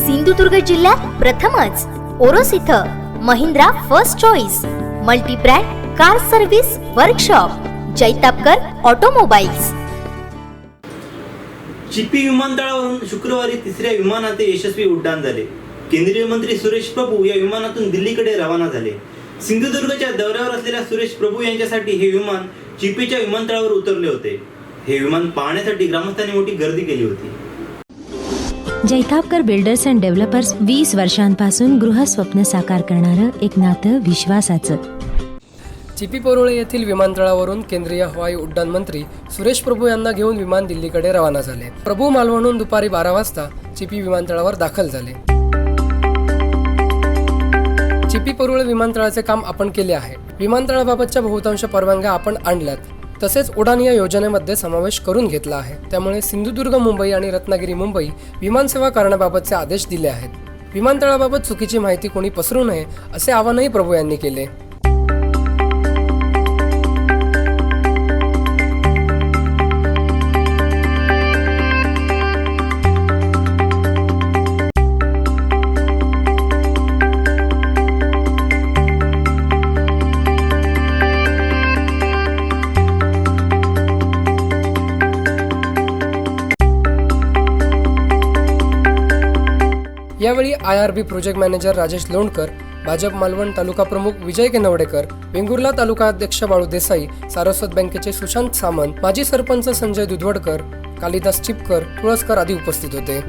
सिंधुदुर्ग जिल्ह्यात प्रथमच ओरोस इथं Mahindra first choice multibrand car service workshop Jaitapkar automobiles. Chipi विमानतळावरून शुक्रवारी तिसऱ्या विमानाचे यशस्वी उड्डाण झाले. केंद्रीय मंत्री सुरेश प्रभू या विमानातून दिल्लीकडे रवाना झाले. सिंधुदुर्गच्या दौऱ्यावर असलेल्या सुरेश प्रभू यांच्यासाठी हे विमान चिपीच्या विमानतळावर उतरले होते. हे विमान पाहण्यासाठी ग्रामस्थांनी मोठी गर्दी केली होती. जैतापकर बिल्डर्स अँड डेव्हलपर्स वीस वर्षांपासून गृहस्वप्न साकार करणारं एक नातं विश्वासाचं. चिपी परोळे येथील विमानतळावरून केंद्रीय हवाई उड्डाण मंत्री सुरेश प्रभू यांना घेऊन विमान दिल्लीकडे रवाना झाले. प्रभू मालवणहून दुपारी बारा वाजता चिपी विमानतळावर दाखल झाले. चिपी परुळे विमानतळाचे काम आपण केले आहे. विमानतळाबाबतच्या बहुतांश परवानग्या आपण आणल्यात. तसेच उडान या योजनेमध्ये समावेश करून घेतला आहे. त्यामुळे सिंधुदुर्ग मुंबई आणि रत्नागिरी मुंबई विमानसेवा करण्याबाबतचे आदेश दिले आहेत. विमानतळाबाबत चुकीची माहिती कोणी पसरू नये असे आवाहनही प्रभू यांनी केले. यावेळी I R B project manager Rajesh Lonkar Bhajap Malvan तालुका प्रमुख विजय केनवडेकर वेंगुर्ला तालुका अध्यक्ष बाळू देसाई सारस्वत बँकेचे सुशांत सामंत माजी सरपंच संजय दुधवडकर कालिदास चिपकर तुळसकर आदी उपस्थित होते.